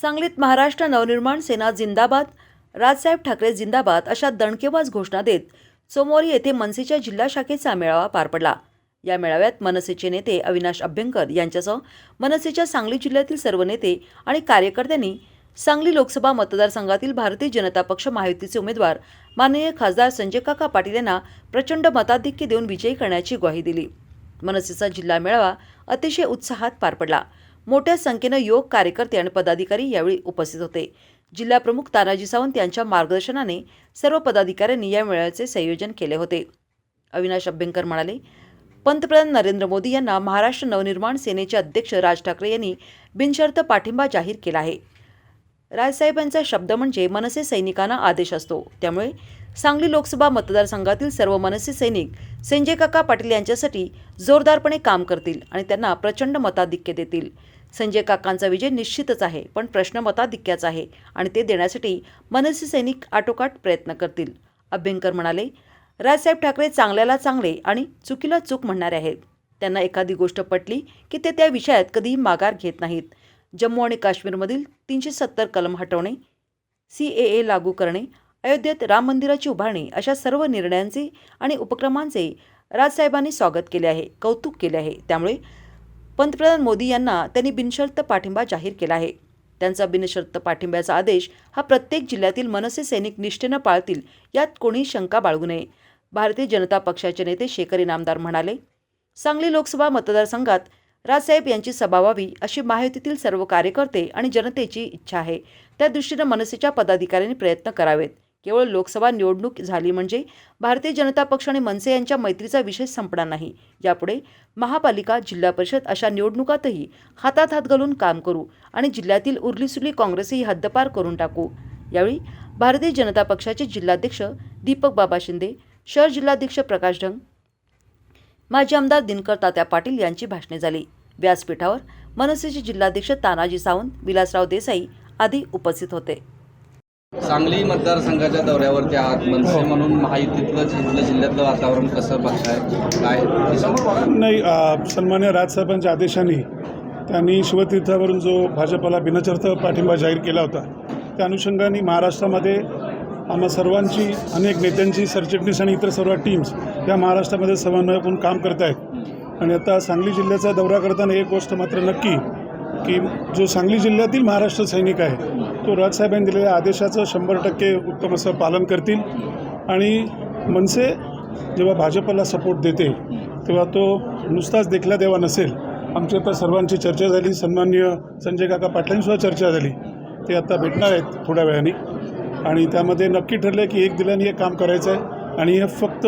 सांगलीत महाराष्ट्र नवनिर्माण सेना जिंदाबाद राजसाहेब ठाकरे जिंदाबाद अशा दणकेबाज घोषणा देत सोमवारी येथे मनसेच्या जिल्हा शाखेचा मेळावा पार पडला. या मेळाव्यात मनसेचे नेते अविनाश अभ्यंकर यांच्यासह मनसेच्या सांगली जिल्ह्यातील सर्व नेते आणि कार्यकर्त्यांनी सांगली लोकसभा मतदारसंघातील भारतीय जनता पक्ष महायुतीचे उमेदवार माननीय खासदार संजय काका पाटील यांना प्रचंड मताधिक्य देऊन विजयी करण्याची ग्वाही दिली. मनसेचा जिल्हा मेळावा अतिशय उत्साहात पार पडला. मोठ्या संख्येनं योग कार्यकर्ते आणि पदाधिकारी यावेळी उपस्थित होते. जिल्हाप्रमुख तानाजी सावंत यांच्या मार्गदर्शनाने सर्व पदाधिकाऱ्यांनी या मेळ्याचे संयोजन केले होते. अविनाश अभ्यंकर म्हणाले पंतप्रधान नरेंद्र मोदी यांना महाराष्ट्र नवनिर्माण सेनेचे अध्यक्ष राज ठाकरे यांनी बिनशर्त पाठिंबा जाहीर केला आहे. राजसाहेबांचा शब्द म्हणजे मनसे सैनिकांना आदेश असतो. त्यामुळे सांगली लोकसभा मतदारसंघातील सर्व मनसे सैनिक संजय काका पाटील यांच्यासाठी जोरदारपणे काम करतील आणि त्यांना प्रचंड मताधिक्य देतील. संजय काकांचा विजय निश्चितच आहे पण प्रश्न मताधिक्याचा आहे आणि ते देण्यासाठी मनसे सैनिक आटोकाट प्रयत्न करतील. अभ्यंकर म्हणाले राजसाहेब ठाकरे चांगल्याला चांगले आणि चुकीला चूक म्हणणारे आहेत. त्यांना एखादी गोष्ट पटली की ते त्या विषयात कधीही माघार घेत नाहीत. जम्मू आणि काश्मीरमधील तीनशे सत्तर कलम हटवणे सी ए ए लागू करणे अयोध्येत राम मंदिराची उभारणी अशा सर्व निर्णयांचे आणि उपक्रमांचे राजसाहेबांनी स्वागत केले आहे कौतुक केले आहे. त्यामुळे पंतप्रधान मोदी यांना त्यांनी बिनशर्त पाठिंबा जाहीर केला आहे. त्यांचा बिनशर्त पाठिंब्याचा आदेश हा प्रत्येक जिल्ह्यातील मनसे सैनिक निष्ठेनं पाळतील यात कोणी शंका बाळगू नये. भारतीय जनता पक्षाचे नेते शेखर इनामदार म्हणाले सांगली लोकसभा मतदारसंघात राजसाहेब यांची सभा व्हावी अशी महायुतीतील सर्व कार्यकर्ते आणि जनतेची इच्छा आहे. त्या दृष्टीनं मनसेच्या पदाधिकाऱ्यांनी प्रयत्न करावेत. केवळ लोकसभा निवडणूक झाली म्हणजे भारतीय जनता पक्ष आणि मनसे यांच्या मैत्रीचा विषय संपणार नाही. यापुढे महापालिका जिल्हा परिषद अशा निवडणुकातही हातात हात घालून काम करू आणि जिल्ह्यातील उरलीसुरली काँग्रेसही हद्दपार करून टाकू. यावेळी भारतीय जनता पक्षाचे जिल्हाध्यक्ष दीपक बाबा शिंदे शहर जिल्हाध्यक्ष प्रकाश ढंग माजी आमदार दिनकर तात्या पाटील यांची भाषणे झाली. व्यासपीठावर मनसेचे जिल्हाध्यक्ष तानाजी सावंत विलासराव देसाई आदी उपस्थित होते. सांगली मतदारसंघाच्या दौऱ्यावरती आहात मनसे म्हणून महायुतीतलं इथलं जिल्ह्यातलं वातावरण कसं बघताय? काय नाही अ, सन्मान्य राजसाहेबांच्या आदेशाने त्यांनी शिवतीर्थावरून जो भाजपला बिनचर्थ पाठिंबा जाहीर केला होता त्या अनुषंगाने महाराष्ट्रामध्ये आम्हा सर्वांची अनेक नेत्यांची सरचिटणीस आणि इतर सर्व टीम्स या महाराष्ट्रामध्ये समन्वय करून काम करत आहेत. आणि आता सांगली जिल्ह्याचा दौरा करताना एक गोष्ट मात्र नक्की की जो सांगली जिल्ह्यातील महाराष्ट्र सैनिक आहे तो राजसाहेबांनी दिलेल्या आदेशाचं शंभर टक्के उत्तम असं पालन करतील. आणि मनसे जेव्हा भाजपला सपोर्ट देते तेव्हा तो नुसताच देखला देवा नसेल. आमच्या तर सर्वांची चर्चा झाली सन्मान्य संजय काका पाटलांसुद्धा चर्चा झाली. ते आता भेटणार आहेत थोड्या वेळाने. आणि त्यामध्ये नक्की ठरलं की एक दिल्याने हे काम करायचं आहे. आणि हे फक्त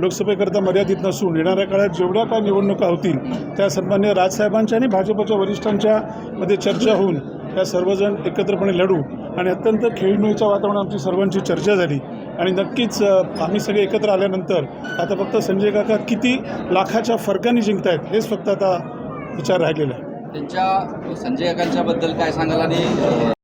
लोकसभेकरता मर्यादित नसून येणाऱ्या काळात जेवढ्या काय निवडणुका होतील त्या सन्मान्य राजसाहेबांच्या आणि भाजपच्या वरिष्ठांच्या मध्ये चर्चा होऊन या सर्वजण एकत्रपणे लढू आणि अत्यंत खेळीमेळीच्या वातावरणात आमची सर्वांची चर्चा झाली. आणि नक्कीच आम्ही सगळे एकत्र आल्यानंतर आता फक्त संजय काका किती लाखाच्या फरकाने जिंकतायत हेच फक्त आता विचार राहिलेला आहे. त्यांच्या संजय काकांच्याबद्दल काय सांगाल आणि